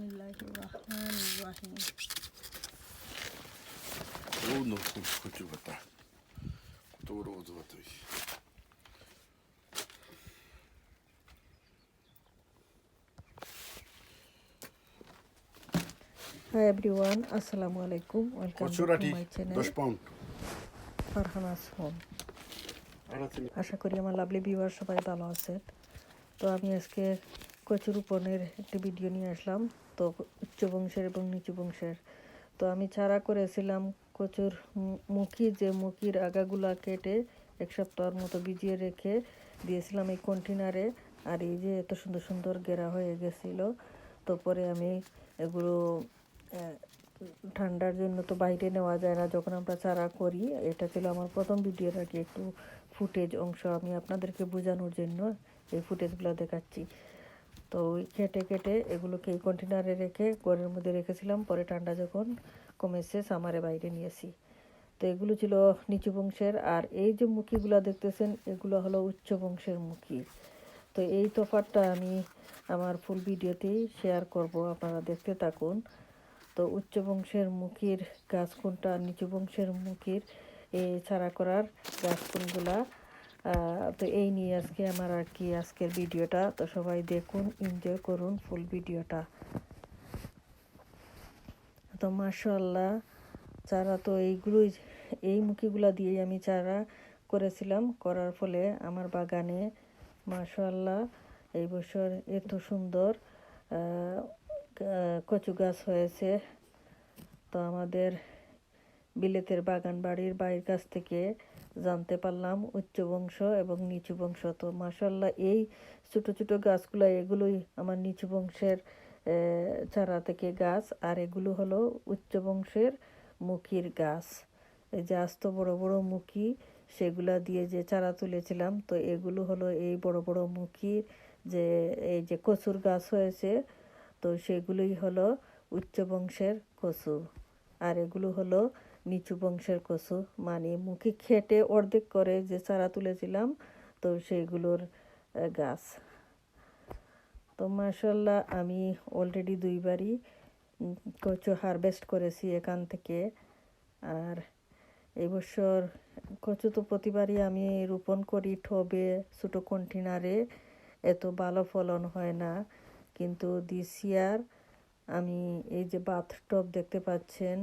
বিসমিল্লাহির রহমানির রহিম ও নতুন কচু পাতা কত বড় কচু পাতা হাই এভরিওয়ান আসসালামু আলাইকুম ওয়েলকাম টু মাই চ্যানেল দশ পাউন্ড ফারহানাস হোম আশা করি আমার লাভলি ভিউয়ার সবাই ভালো আছেন। তো আমি আজকে কচুর উপনের একটি ভিডিও নিয়ে আসলাম। তো উচ্চ বংশের এবং নিচু বংশের। তো আমি ছাড়া করেছিলাম কচুর মুখি, যে মুখির আগাগুলা কেটে এক সপ্তাহের মতো ভিজিয়ে রেখে দিয়েছিলাম এই কন্টেনারে আর এই যে এত সুন্দর সুন্দর গেরা হয়ে গেছিল। তো পরে আমি এগুলো ঠান্ডার জন্য তো বাইরে নেওয়া যায় না। যখন আমরা চারা করি, এটা ছিল আমার প্রথম ভিডিওর কি একটু ফুটেজ অংশ। আমি আপনাদেরকে বোঝানোর জন্য এই ফুটেজগুলো দেখাচ্ছি। তো ওই কেটে কেটে এগুলোকে এই কন্টেনারে রেখে ঘরের মধ্যে রেখেছিলাম। পরে ঠান্ডা যখন কমেছে সামারে বাইরে নিয়েছি তো এগুলো ছিল নিচু বংশের। আর এই যে মুখিগুলো দেখতেছেন, এগুলো হলো উচ্চ বংশের মুখী। তো এই তফাতটা আমি আমার ফুল ভিডিওতেই শেয়ার করব। আপনারা দেখতে থাকুন। তো উচ্চ বংশের মুখির গাছ কোনটা, নিচু বংশের মুখির এই ছাড়া করার গাছ কোনগুলা? তো এই নিয়ে আজকে আমার আর কি আজকের ভিডিওটা। তো সবাই দেখুন এনজয় করুন ফুল ভিডিওটা। তো মাশাল্লাহ চারা তো এইগুলোই, এই মুখিগুলা দিয়েই আমি চারা করেছিলাম। করার ফলে আমার বাগানে মাশাল্লাহ এই বছর এত সুন্দর কচু গাছ হয়েছে। তো আমাদের বিলেতের বাগান বাড়ির বাড়ির কাছ থেকে জানতে পারলাম, উচ্চ বংশ এবং নিচু বংশ। তো মাসাল্লাহ এই ছোট ছোট গাছগুলো, এগুলোই আমার নিচু বংশের চারা থেকে গাছ। আর এগুলো হলো উচ্চ বংশের মুখির গাছ। এই যে আস্ত বড় বড় মুখী সেগুলা দিয়ে যে চারা তুলেছিলাম, তো এগুলো হলো এই বড় বড় মুখী যে, এই যে কচুর গাছ হয়েছে, তো সেগুলোই হলো উচ্চ বংশের কচু। আর এগুলো হলো নিচু বংশের কচু মানে মুখে খেটে অর্ধেক করে যে চারা তুলেছিলাম, তো সেগুলোর গাছ। তো মাসাল্লাহ আমি অলরেডি দুইবারই কচু হারভেস্ট করেছি এখান থেকে। আর এবছর কচু তো প্রতিবারই আমি রোপণ করি টবে ছোটো কন্টেনারে এত ভালো ফলন হয় না। কিন্তু দিস ইয়ার আমি এই যে বাথটব দেখতে পাচ্ছেন,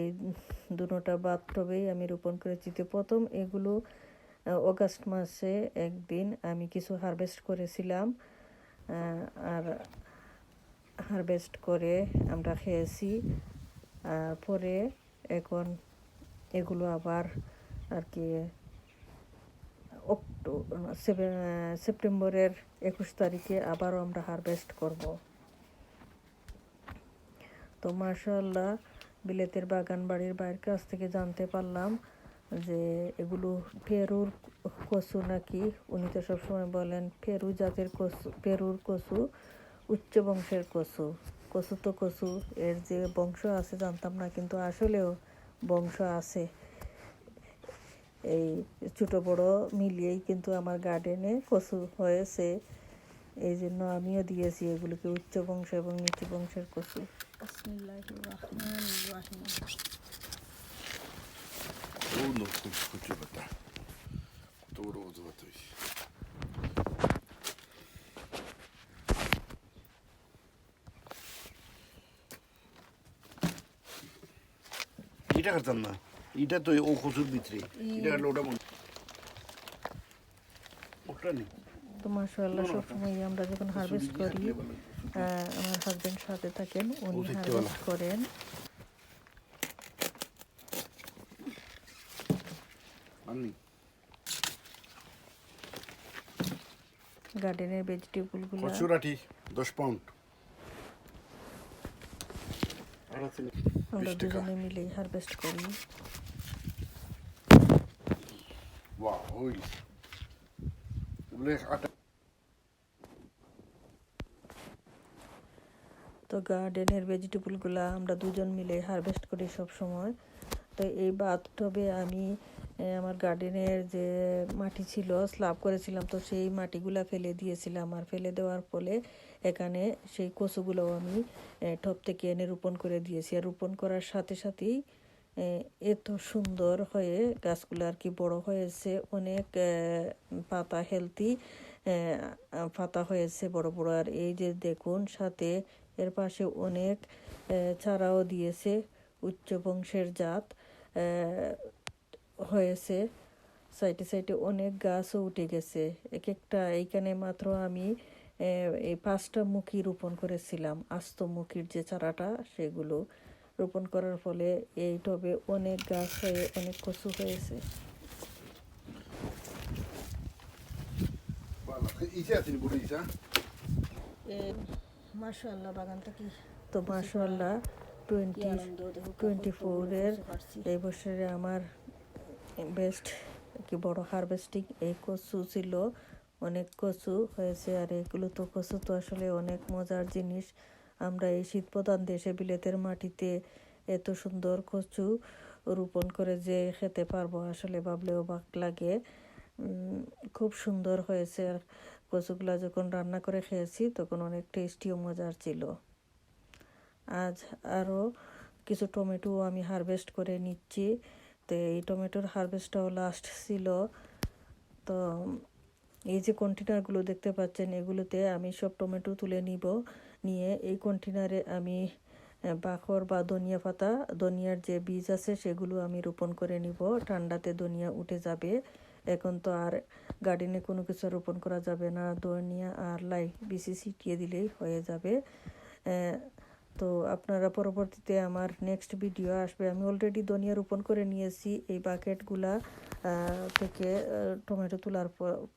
এই দুটোটা বাথটবেই আমি রোপণ করেছি। তো প্রথম এগুলো অগাস্ট মাসে একদিন আমি কিছু হারভেস্ট করেছিলাম আর হারভেস্ট করে আমরা খেয়েছি। আর পরে এখন এগুলো আবার আর কি অক্টো সেপ্টেম্বরের একুশ তারিখে আবারও আমরা হারভেস্ট করব। তো মার্শাল্লাহ বিলেতের বাগান বাড়ির বাইরের কাছ থেকে জানতে পারলাম যে এগুলো পেরুর কচু নাকি। উনি তো সবসময় বলেন পেরু জাতের কচু, পেরুর কচু, উচ্চ বংশের কচু। কচু তো কচু, এর যে বংশ আছে জানতাম না, কিন্তু আসলেও বংশ আছে। এই ছোট বড় মিলিয়েই কিন্তু আমার গার্ডেনে কচু হয়েছে। এই জন্য আমিও দিয়েছি এগুলোকে উচ্চ বংশ এবং নিচু বংশের কচু। বিসমিল্লাহির রহমানির রহিম ও নতুন কচু পাতা কত বড় কচু পাতা হয়েছে এটা করতাম না এটা তো ও কচুর ভিতরে এটা হলো ওটা মনে ওটা নেই তো মাশাআল্লাহ সবসময় আমরা যখন হারভেস্ট করি আহ, আমার হাজবেন্ড সাথে থাকেন উনি হারভেস্ট করেন। গার্ডেনের ভেজিটেবলগুলো কচুরাটি দশ পাউন্ড আমরা দুজনে মিলেই হারভেস্ট করি। বাহ ওই তো গার্ডেনের ভেজিটেবলগুলো আমরা দুজন মিলে হারভেস্ট করি সব সময়। তো এই বাথটবে আমি আমার গার্ডেনের যে মাটি ছিল স্ল্যাব করেছিলাম, তো সেই মাটিগুলো ফেলে দিয়েছিলাম। আর ফেলে দেওয়ার ফলে এখানে সেই কচুগুলো আমি টব থেকে এনে রোপণ করে দিয়েছি। আর রোপণ করার সাথে সাথেই এত সুন্দর হয়ে গাছগুলো আর কি বড় হয়েছে। অনেক পাতা হেলদি পাতা হয়েছে বড় বড়। আর এই যে দেখুন, সাথে এর পাশে অনেক চারাও দিয়েছে উচ্চ বংশের জাত হয়েছে। সাইডে সাইডে অনেক গাছও উঠে গেছে। এক একটা এইখানে মাত্র আমি এই পাঁচটা মুখী রোপণ করেছিলাম। আস্ত মুখির যে চারাটা সেগুলো রোপণ করার ফলে এই টবে অনেক গাছ হয়ে অনেক কচু হয়েছে। ইসে মাশাল্লাহ বাগানটা কি তো মাশাল্লাহ টোয়েন্টি টোয়েন্টি ফোরের এই বছরে আমার বেস্ট কি বড় হারভেস্টিং এই কচু ছিল অনেক কচু হয়েছে আর এগুলো তো কচু তো আসলে অনেক মজার জিনিস। আমরা এই শীত প্রধান দেশে বিলেতের মাটিতে এত সুন্দর কচু রোপণ করে যে খেতে পারব আসলে ভাবলেও বাক লাগে। খুব সুন্দর হয়েছে। আর কচুগুলা যখন রান্না করে খেয়েছি, তখন অনেক টেস্টি ও মজার ছিল। আজ আরও কিছু টমেটো আমি হারভেস্ট করে নিচ্ছি। তো এই টমেটোর হারভেস্টটাও লাস্ট ছিল। তো এই যে কন্টেনারগুলো দেখতে পাচ্ছেন, এগুলোতে আমি সব টমেটো তুলে নিব। নিয়ে এই কন্টেনারে আমি বাখর বা ধনিয়া পাতা, ধনিয়ার যে বীজ আছে, সেগুলো আমি রোপণ করে নিব। ঠান্ডাতে ধনিয়া উঠে যাবে। এখন তো আর গার্ডেনে কোনো কিছু রোপণ করা যাবে না। ধনিয়া আর লাই বিসি ছিটিয়ে দিলেই হয়ে যাবে। তো আপনারা পরবর্তীতে আমার নেক্সট ভিডিও আসবে। আমি অলরেডি ধনিয়া রোপণ করে নিয়েছি এই বাকেটগুলা থেকে টমেটো তোলার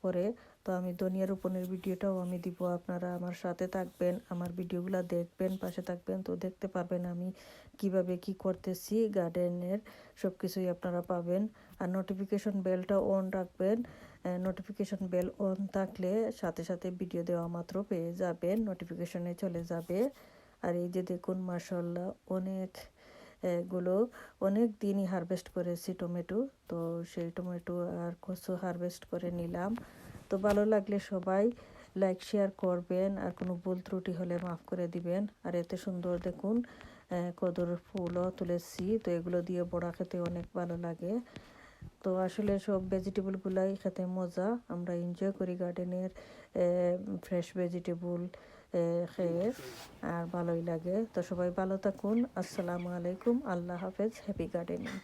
পরে। তো আমি ধনিয়া রোপণের ভিডিওটাও আমি দিব। আপনারা আমার সাথে থাকবেন, আমার ভিডিওগুলো দেখবেন, পাশে থাকবেন। তো দেখতে পারবেন আমি কীভাবে কি করতেছি। গার্ডেনের সব কিছুই আপনারা পাবেন। আর নোটিফিকেশন বেলটা অন রাখবেন নোটিফিকেশন বেল অন থাকলে সাথে সাথে ভিডিও দেওয়া মাত্র পেয়ে যাবেন নোটিফিকেশনে চলে যাবে। আর এই যে দেখুন মাসাল্লাহ অনেকগুলো, অনেক দিনই হারভেস্ট করেছি টমেটো তো সেই টমেটো আর কচু হারভেস্ট করে নিলাম। তো ভালো লাগলে সবাই লাইক শেয়ার করবেন, আর কোনো ভুল ত্রুটি হলে মাফ করে দিবেন। আর এতে সুন্দর দেখুন কদর ফুলও তুলেছি, তো এগুলো দিয়ে বড়া খেতে অনেক ভালো লাগে। তো আসলে সব ভেজিটেবলগুলাই খেতে মজা। আমরা এনজয় করি গার্ডেনের ফ্রেশ ভেজিটেবল খেয়ে, আর ভালোই লাগে। তো সবাই ভালো থাকুন। আসসালামু আলাইকুম। আল্লাহ হাফেজ। Happy gardening